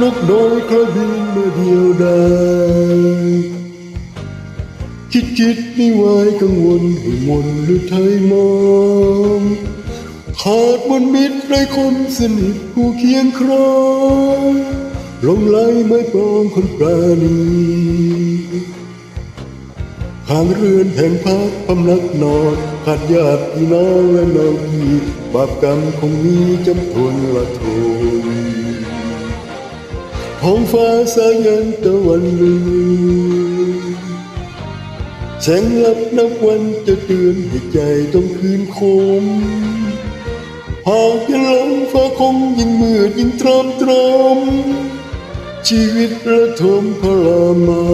นกน้อยกระบินมาเดียวดายคิดคิดไม่ไหวกังวลให้มนหรือไทยมองขาดมนมิตรไรคนสนิทผู้เคียงครองลงไหลไม่ปองคนปราณีห่างเรือนแห่งพักพำนักนอนขาดญาติพี่น้องและน้องพี่บาปกรรมคงมีจำทนละทน ท้องฟ้าสายันตะวันลือแสงลับนับวันจะเตือนให้ใจต้องคืนคมหากยังหลงฟ้าคงยิ่งมืดยิ่งตรอมตรอมชีวิตระทมพลามา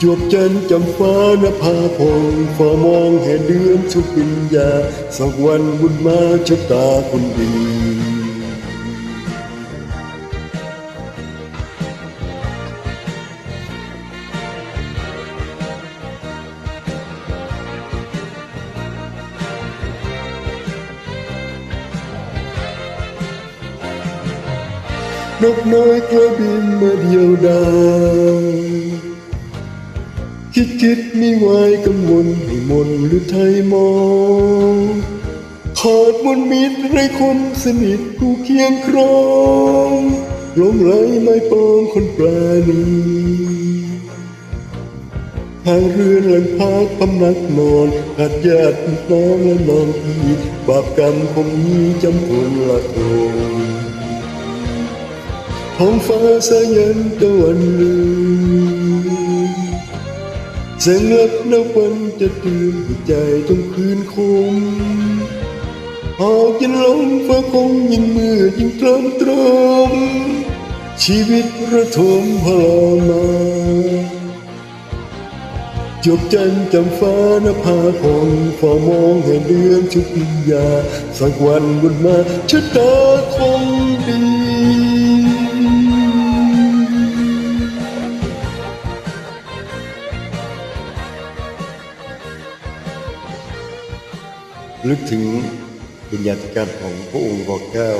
จวบจันจำฟ้านภาพงฟ้ามองแห่เดือนชุบปิญญาสักวันบุญมาชะตาคนดี นกน้อยกระบินมาเดียวดายคิดคิดไม่ไหวกังวลให้มนหรือไทยมองขาดมนมิตรไรคนสนิทผู้เคียงครองหลงไหลไม่ปองคนปราณีทางเรือนหลังพักพำนักนอนขาดญาติน้องและน้องพี่บาปกรรมคงมีจำทนละทน ท้องฟ้าสายันตะวันลือแสงลับนับวันจะตือนให้ใจต้องคืนคมหากยันลงฟ้าคงยิ่งมืดยิ่งตรมตรมชีวิตระทมพลามาจบจันจำฟ้านภาพงฝ่ามองแห่เดือนชุกิยา สักวันบุญมาชะตาคงดี ลึกถึงบุญญาณการของพระองค์รอเก้า